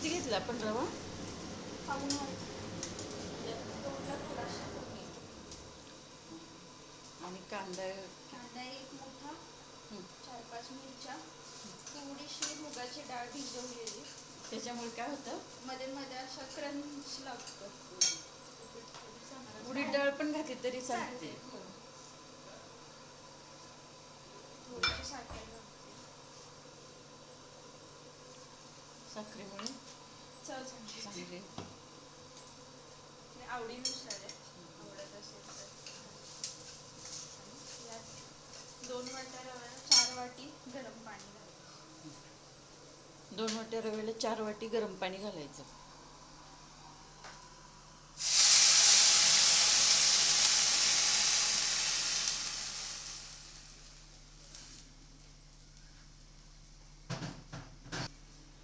घेतला? आपण रवा आणि कांदा? कांदा एक मोठा. चार पाच मिरच्या थोडीशी मुगाची डाळ भिजवलेली. त्याच्यामुळे काय होतं? मध्ये मध्ये असा क्रंच लागतो. उडीद डाळ पण घातली तरी चालते. हो. थोडीशी साखर लागते साखरेमुळे चव चांगली चांगले आणि आवडीनुसार आहे. आवडत असेल तर. यात दोन वाट्या रव्याला चार वाटी गरम पाणी घालायचं. दोन वाट्या रव्याला चार वाटी गरम पाणी घालायचं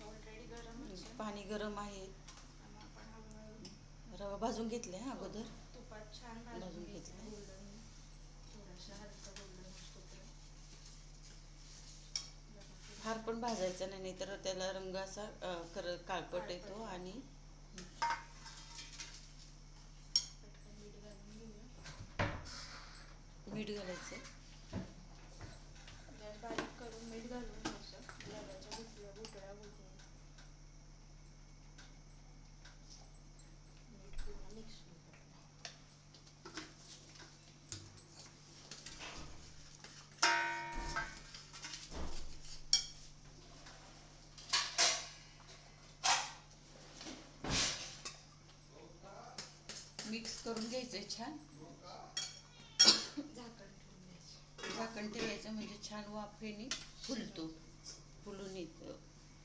ऑलरेडी गरम आहे पाणी गरम आहे आणि आपण हळूहळू रवा भाजून घेतले हा अगोदर. तुपात छान भाजून घेतलं. घ्यायचं गोल्डन थोडासा हलका गोल्डन असतो फार पण भाजायचा नाही नाहीतर त्याला रंग असा कर काळपट येतो आणि पटकन मीठ घालून घेऊया मीठ घालायचं गॅस बारीक करून मीठ घालून घ्यायचं रव्याच्या गुठळ्या गुठळ्या गुठळ्या मीठ पूर्ण मिक्स होतं मिक्स करून घ्यायचं छान. झाकण ठेवून झाकण ठेवायचं म्हणजे छान वाफेने फुलतो. फुलून येतो.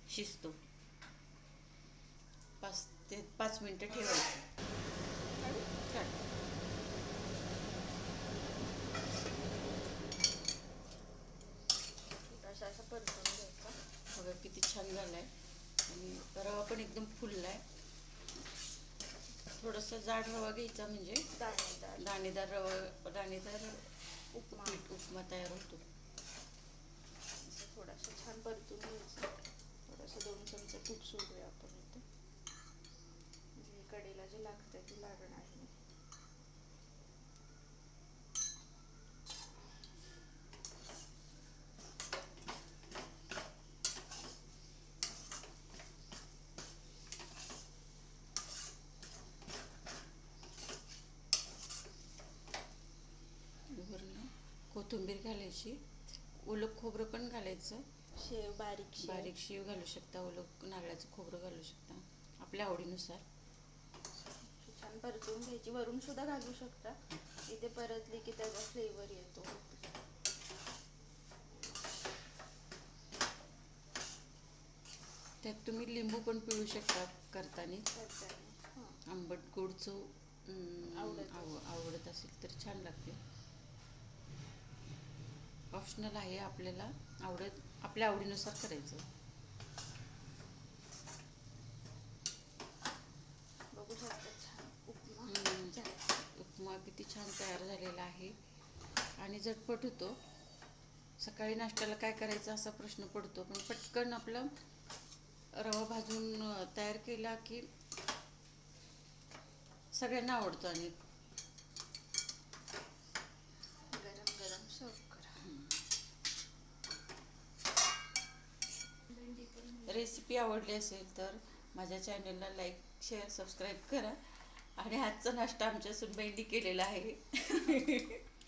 शिजतो. पाच ते पाच मिनटं ठेवायचं. असं परतून घ्यायचा. बघा किती छान झालाय. आणि रवा पण एकदम फुललाय. थोडासा जाड रवा घ्यायचा म्हणजे दाणेदार. दाणेदार रवा दाणेदार उपमा. उपमा तयार होतो. असं थोडासा छान परतून घ्यायचं. थोडंसं दोन चमचे तूप सोडूया आपण इथे. म्हणजे कडेला जे लागतं ते लागणार नाही वरून कोथिंबीर घालायची ओलं खोबरं पण घालायचं. शेव बारीक शेव. बारीक शेव घालू शकता ओलं नारळाचं खोबरं घालू शकता आपल्या आवडीनुसार. छान परतून घ्यायची. वरून सुद्धा घालू शकता. इथे परतली की त्याचा फ्लेवर येतो. त्यात तुम्ही लिंबू पण पिळू शकता करताना. हां. आंबट गोड चव अं, आवडत आव- आवडत असेल तर छान लागते. ऑप्शनल आहे आपल्याला आवडत आपल्या आवडीनुसार करायचं. बघू शकता छान. उपमा. उपमा किती छान तयार झालेला आहे. आणि झटपट होतो. सकाळी नाश्त्याला काय करायचं असा प्रश्न पडतो पण पटकन आपलं रवा भाजून तयार केला की सगळ्यांना आवडतो आणि गरम गरम सर्व करा भेंडी पण रेसिपी आवडली असेल तर माझ्या चॅनलला लाईक शेअर सबस्क्राईब करा. आणि आजचा नाश्ता आमच्या सुनबाईंनी केलेला आहे.